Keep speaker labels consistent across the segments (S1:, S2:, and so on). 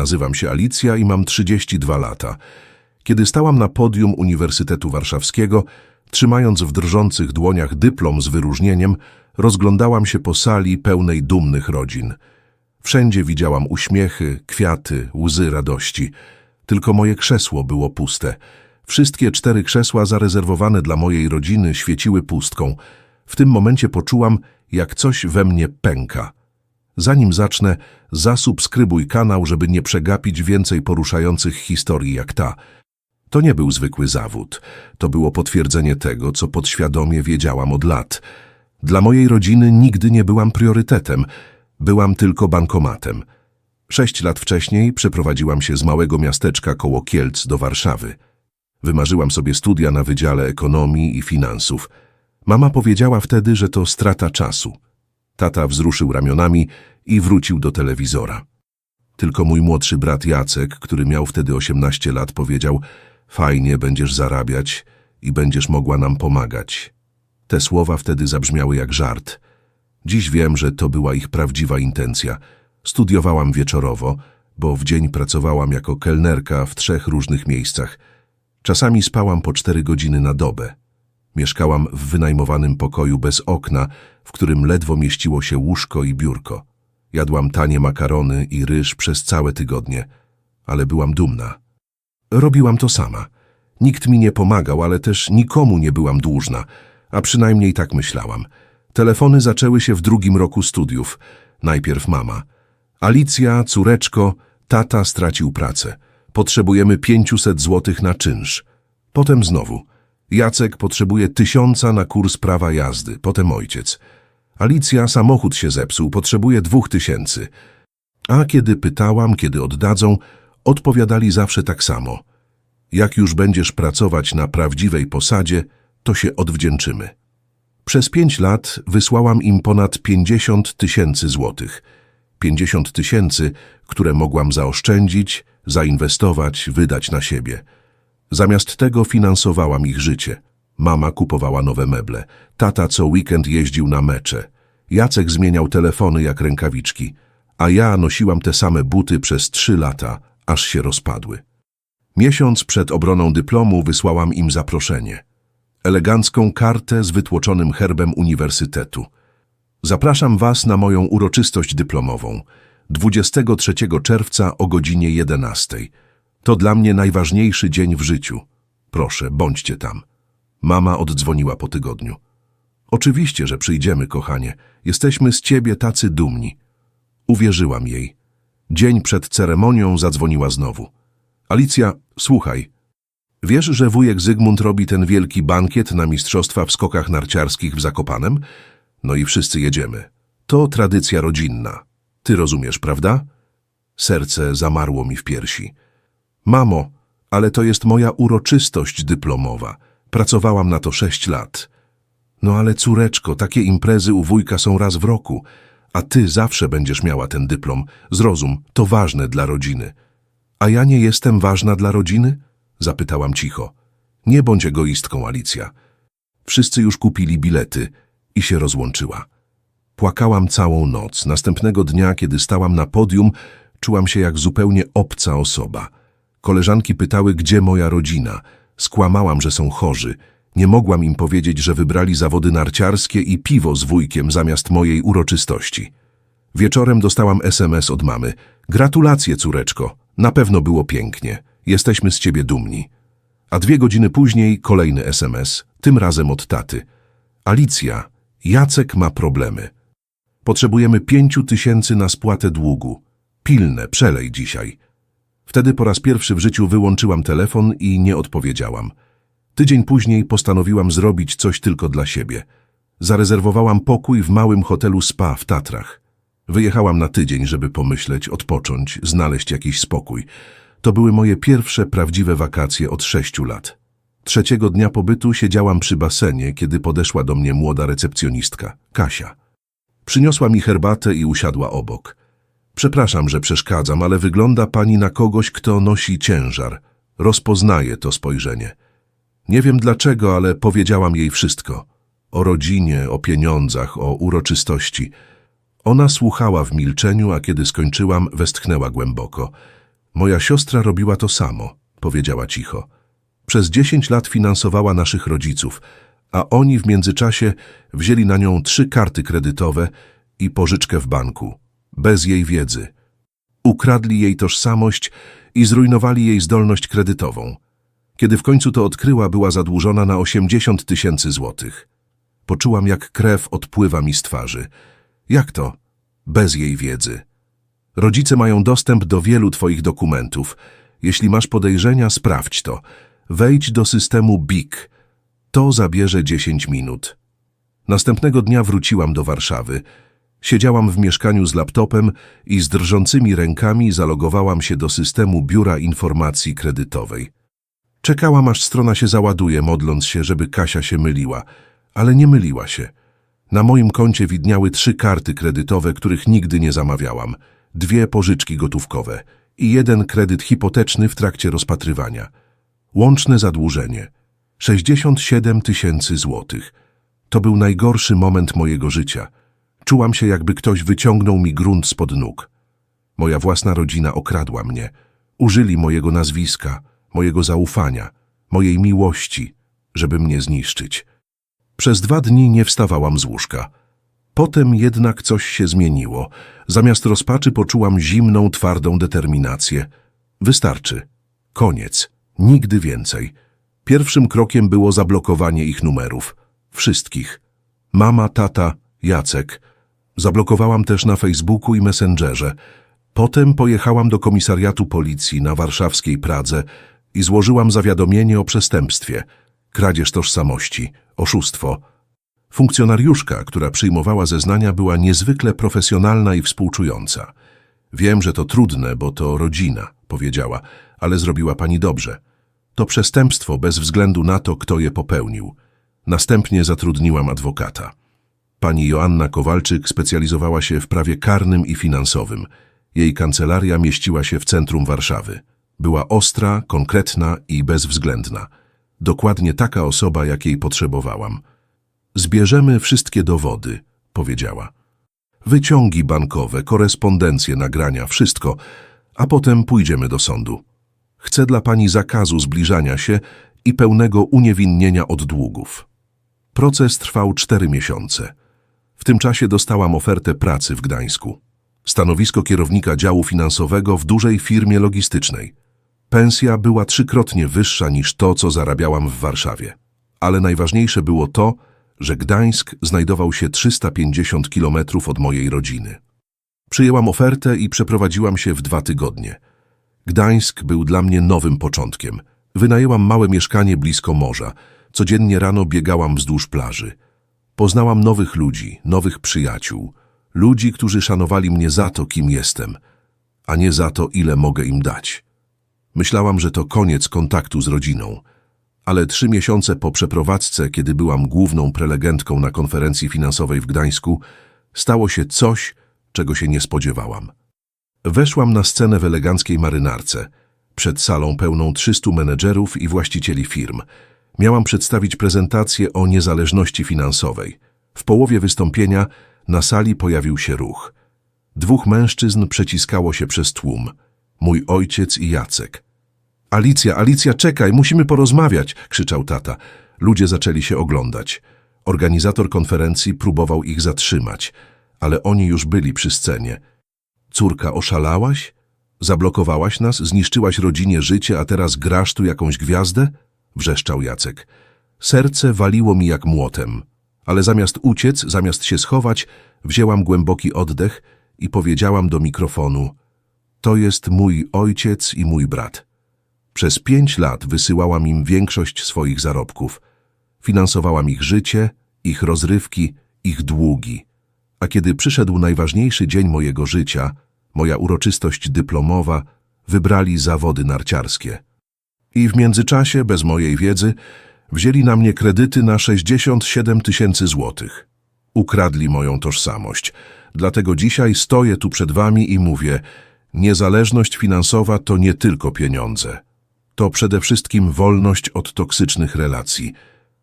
S1: Nazywam się Alicja i mam 32 lata. Kiedy stałam na podium Uniwersytetu Warszawskiego, trzymając w drżących dłoniach dyplom z wyróżnieniem, rozglądałam się po sali pełnej dumnych rodzin. Wszędzie widziałam uśmiechy, kwiaty, łzy radości. Tylko moje krzesło było puste. Wszystkie cztery krzesła zarezerwowane dla mojej rodziny świeciły pustką. W tym momencie poczułam, jak coś we mnie pęka. Zanim zacznę, zasubskrybuj kanał, żeby nie przegapić więcej poruszających historii jak ta. To nie był zwykły zawód. To było potwierdzenie tego, co podświadomie wiedziałam od lat. Dla mojej rodziny nigdy nie byłam priorytetem. Byłam tylko bankomatem. Sześć lat wcześniej przeprowadziłam się z małego miasteczka koło Kielc do Warszawy. Wymarzyłam sobie studia na Wydziale Ekonomii i Finansów. Mama powiedziała wtedy, że to strata czasu. Tata wzruszył ramionami i wrócił do telewizora. Tylko mój młodszy brat Jacek, który miał wtedy 18 lat, powiedział Fajnie będziesz zarabiać i będziesz mogła nam pomagać. Te słowa wtedy zabrzmiały jak żart. Dziś wiem, że to była ich prawdziwa intencja. Studiowałam wieczorowo, bo w dzień pracowałam jako kelnerka w trzech różnych miejscach. Czasami spałam po cztery godziny na dobę. Mieszkałam w wynajmowanym pokoju bez okna, w którym ledwo mieściło się łóżko i biurko. Jadłam tanie makarony i ryż przez całe tygodnie, ale byłam dumna. Robiłam to sama. Nikt mi nie pomagał, ale też nikomu nie byłam dłużna, a przynajmniej tak myślałam. Telefony zaczęły się w drugim roku studiów. Najpierw mama. Alicja, córeczko, tata stracił pracę. Potrzebujemy 500 złotych na czynsz. Potem znowu. Jacek potrzebuje tysiąca na kurs prawa jazdy. Potem ojciec. Alicja, samochód się zepsuł, potrzebuje dwóch tysięcy. A kiedy pytałam, kiedy oddadzą, odpowiadali zawsze tak samo. Jak już będziesz pracować na prawdziwej posadzie, to się odwdzięczymy. Przez pięć lat wysłałam im ponad 50 tysięcy złotych. 50 tysięcy, które mogłam zaoszczędzić, zainwestować, wydać na siebie. Zamiast tego finansowałam ich życie. Mama kupowała nowe meble, tata co weekend jeździł na mecze. Jacek zmieniał telefony jak rękawiczki, a ja nosiłam te same buty przez trzy lata, aż się rozpadły. Miesiąc przed obroną dyplomu wysłałam im zaproszenie. Elegancką kartę z wytłoczonym herbem uniwersytetu. Zapraszam Was na moją uroczystość dyplomową 23 czerwca o godzinie 11. To dla mnie najważniejszy dzień w życiu. Proszę, bądźcie tam. Mama oddzwoniła po tygodniu. Oczywiście, że przyjdziemy, kochanie. Jesteśmy z ciebie tacy dumni. Uwierzyłam jej. Dzień przed ceremonią zadzwoniła znowu. Alicja, słuchaj. Wiesz, że wujek Zygmunt robi ten wielki bankiet na mistrzostwa w skokach narciarskich w Zakopanem? No i wszyscy jedziemy. To tradycja rodzinna. Ty rozumiesz, prawda? Serce zamarło mi w piersi. Mamo, ale to jest moja uroczystość dyplomowa. Pracowałam na to sześć lat. No ale córeczko, takie imprezy u wujka są raz w roku, a ty zawsze będziesz miała ten dyplom. Zrozum, to ważne dla rodziny. A ja nie jestem ważna dla rodziny? Zapytałam cicho. Nie bądź egoistką, Alicja. Wszyscy już kupili bilety i się rozłączyła. Płakałam całą noc. Następnego dnia, kiedy stałam na podium, czułam się jak zupełnie obca osoba. Koleżanki pytały, gdzie moja rodzina. Skłamałam, że są chorzy. Nie mogłam im powiedzieć, że wybrali zawody narciarskie i piwo z wujkiem zamiast mojej uroczystości. Wieczorem dostałam SMS od mamy. Gratulacje, córeczko. Na pewno było pięknie. Jesteśmy z ciebie dumni. A dwie godziny później kolejny SMS, tym razem od taty. Alicja, Jacek ma problemy. Potrzebujemy pięciu tysięcy na spłatę długu. Pilne, przelej dzisiaj. Wtedy po raz pierwszy w życiu wyłączyłam telefon i nie odpowiedziałam. Tydzień później postanowiłam zrobić coś tylko dla siebie. Zarezerwowałam pokój w małym hotelu spa w Tatrach. Wyjechałam na tydzień, żeby pomyśleć, odpocząć, znaleźć jakiś spokój. To były moje pierwsze prawdziwe wakacje od sześciu lat. Trzeciego dnia pobytu siedziałam przy basenie, kiedy podeszła do mnie młoda recepcjonistka, Kasia. Przyniosła mi herbatę i usiadła obok. Przepraszam, że przeszkadzam, ale wygląda pani na kogoś, kto nosi ciężar. Rozpoznaje to spojrzenie. Nie wiem dlaczego, ale powiedziałam jej wszystko. O rodzinie, o pieniądzach, o uroczystości. Ona słuchała w milczeniu, a kiedy skończyłam, westchnęła głęboko. Moja siostra robiła to samo, powiedziała cicho. Przez dziesięć lat finansowała naszych rodziców, a oni w międzyczasie wzięli na nią trzy karty kredytowe i pożyczkę w banku, bez jej wiedzy. Ukradli jej tożsamość i zrujnowali jej zdolność kredytową. Kiedy w końcu to odkryła, była zadłużona na 80 tysięcy złotych. Poczułam, jak krew odpływa mi z twarzy. Jak to? Bez jej wiedzy. Rodzice mają dostęp do wielu twoich dokumentów. Jeśli masz podejrzenia, sprawdź to. Wejdź do systemu BIK. To zabierze 10 minut. Następnego dnia wróciłam do Warszawy. Siedziałam w mieszkaniu z laptopem i z drżącymi rękami zalogowałam się do systemu Biura Informacji Kredytowej. Czekałam, aż strona się załaduje, modląc się, żeby Kasia się myliła, ale nie myliła się. Na moim koncie widniały trzy karty kredytowe, których nigdy nie zamawiałam, dwie pożyczki gotówkowe i jeden kredyt hipoteczny w trakcie rozpatrywania. Łączne zadłużenie 67 tysięcy złotych. To był najgorszy moment mojego życia. Czułam się, jakby ktoś wyciągnął mi grunt spod nóg. Moja własna rodzina okradła mnie. Użyli mojego nazwiska, mojego zaufania, mojej miłości, żeby mnie zniszczyć. Przez dwa dni nie wstawałam z łóżka. Potem jednak coś się zmieniło. Zamiast rozpaczy poczułam zimną, twardą determinację. Wystarczy. Koniec. Nigdy więcej. Pierwszym krokiem było zablokowanie ich numerów. Wszystkich. Mama, tata, Jacek. Zablokowałam też na Facebooku i Messengerze. Potem pojechałam do komisariatu policji na warszawskiej Pradze i złożyłam zawiadomienie o przestępstwie, kradzież tożsamości, oszustwo. Funkcjonariuszka, która przyjmowała zeznania, była niezwykle profesjonalna i współczująca. Wiem, że to trudne, bo to rodzina, powiedziała, ale zrobiła pani dobrze. To przestępstwo bez względu na to, kto je popełnił. Następnie zatrudniłam adwokata. Pani Joanna Kowalczyk specjalizowała się w prawie karnym i finansowym. Jej kancelaria mieściła się w centrum Warszawy. Była ostra, konkretna i bezwzględna. Dokładnie taka osoba, jakiej potrzebowałam. Zbierzemy wszystkie dowody, powiedziała. Wyciągi bankowe, korespondencje, nagrania, wszystko, a potem pójdziemy do sądu. Chcę dla pani zakazu zbliżania się i pełnego uniewinnienia od długów. Proces trwał cztery miesiące. W tym czasie dostałam ofertę pracy w Gdańsku. Stanowisko kierownika działu finansowego w dużej firmie logistycznej. Pensja była trzykrotnie wyższa niż to, co zarabiałam w Warszawie. Ale najważniejsze było to, że Gdańsk znajdował się 350 kilometrów od mojej rodziny. Przyjęłam ofertę i przeprowadziłam się w dwa tygodnie. Gdańsk był dla mnie nowym początkiem. Wynajęłam małe mieszkanie blisko morza. Codziennie rano biegałam wzdłuż plaży. Poznałam nowych ludzi, nowych przyjaciół. Ludzi, którzy szanowali mnie za to, kim jestem, a nie za to, ile mogę im dać. Myślałam, że to koniec kontaktu z rodziną. Ale trzy miesiące po przeprowadzce, kiedy byłam główną prelegentką na konferencji finansowej w Gdańsku, stało się coś, czego się nie spodziewałam. Weszłam na scenę w eleganckiej marynarce, przed salą pełną 300 menedżerów i właścicieli firm. Miałam przedstawić prezentację o niezależności finansowej. W połowie wystąpienia na sali pojawił się ruch. Dwóch mężczyzn przeciskało się przez tłum. Mój ojciec i Jacek. Alicja, Alicja, czekaj, musimy porozmawiać, krzyczał tata. Ludzie zaczęli się oglądać. Organizator konferencji próbował ich zatrzymać, ale oni już byli przy scenie. Córka, oszalałaś? Zablokowałaś nas, zniszczyłaś rodzinie życie, a teraz grasz tu jakąś gwiazdę? Wrzeszczał Jacek. Serce waliło mi jak młotem, ale zamiast uciec, zamiast się schować, wzięłam głęboki oddech i powiedziałam do mikrofonu To jest mój ojciec i mój brat. Przez pięć lat wysyłałam im większość swoich zarobków. Finansowałam ich życie, ich rozrywki, ich długi. A kiedy przyszedł najważniejszy dzień mojego życia, moja uroczystość dyplomowa, wybrali zawody narciarskie. I w międzyczasie, bez mojej wiedzy, wzięli na mnie kredyty na 67 tysięcy złotych. Ukradli moją tożsamość. Dlatego dzisiaj stoję tu przed wami i mówię, niezależność finansowa to nie tylko pieniądze. To przede wszystkim wolność od toksycznych relacji.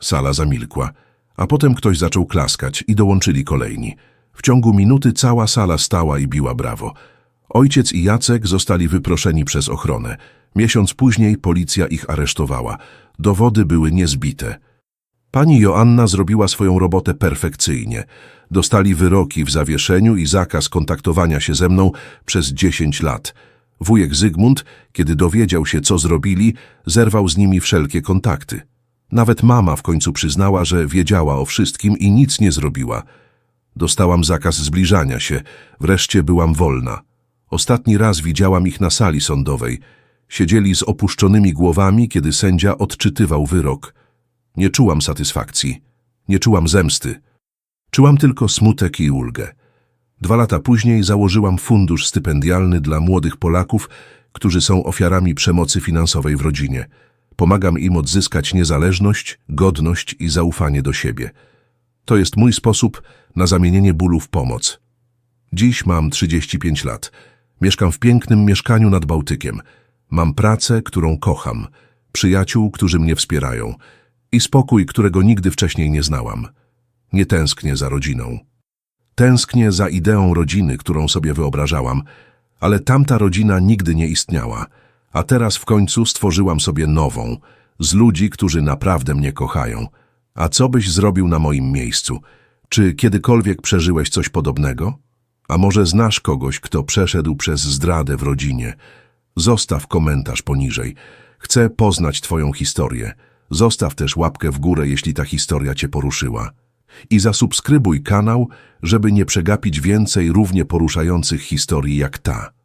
S1: Sala zamilkła, a potem ktoś zaczął klaskać i dołączyli kolejni. W ciągu minuty cała sala stała i biła brawo. Ojciec i Jacek zostali wyproszeni przez ochronę. Miesiąc później policja ich aresztowała. Dowody były niezbite. Pani Joanna zrobiła swoją robotę perfekcyjnie. Dostali wyroki w zawieszeniu i zakaz kontaktowania się ze mną przez 10 lat. Wujek Zygmunt, kiedy dowiedział się, co zrobili, zerwał z nimi wszelkie kontakty. Nawet mama w końcu przyznała, że wiedziała o wszystkim i nic nie zrobiła. Dostałam zakaz zbliżania się, wreszcie byłam wolna. Ostatni raz widziałam ich na sali sądowej. Siedzieli z opuszczonymi głowami, kiedy sędzia odczytywał wyrok. Nie czułam satysfakcji, nie czułam zemsty. Czułam tylko smutek i ulgę. Dwa lata później założyłam fundusz stypendialny dla młodych Polaków, którzy są ofiarami przemocy finansowej w rodzinie. Pomagam im odzyskać niezależność, godność i zaufanie do siebie. To jest mój sposób na zamienienie bólu w pomoc. Dziś mam 35 lat. Mieszkam w pięknym mieszkaniu nad Bałtykiem. Mam pracę, którą kocham, przyjaciół, którzy mnie wspierają i spokój, którego nigdy wcześniej nie znałam. Nie tęsknię za rodziną. Tęsknię za ideą rodziny, którą sobie wyobrażałam, ale tamta rodzina nigdy nie istniała, a teraz w końcu stworzyłam sobie nową, z ludzi, którzy naprawdę mnie kochają. A co byś zrobił na moim miejscu? Czy kiedykolwiek przeżyłeś coś podobnego? A może znasz kogoś, kto przeszedł przez zdradę w rodzinie? Zostaw komentarz poniżej. Chcę poznać Twoją historię. Zostaw też łapkę w górę, jeśli ta historia Cię poruszyła. I zasubskrybuj kanał, żeby nie przegapić więcej równie poruszających historii jak ta.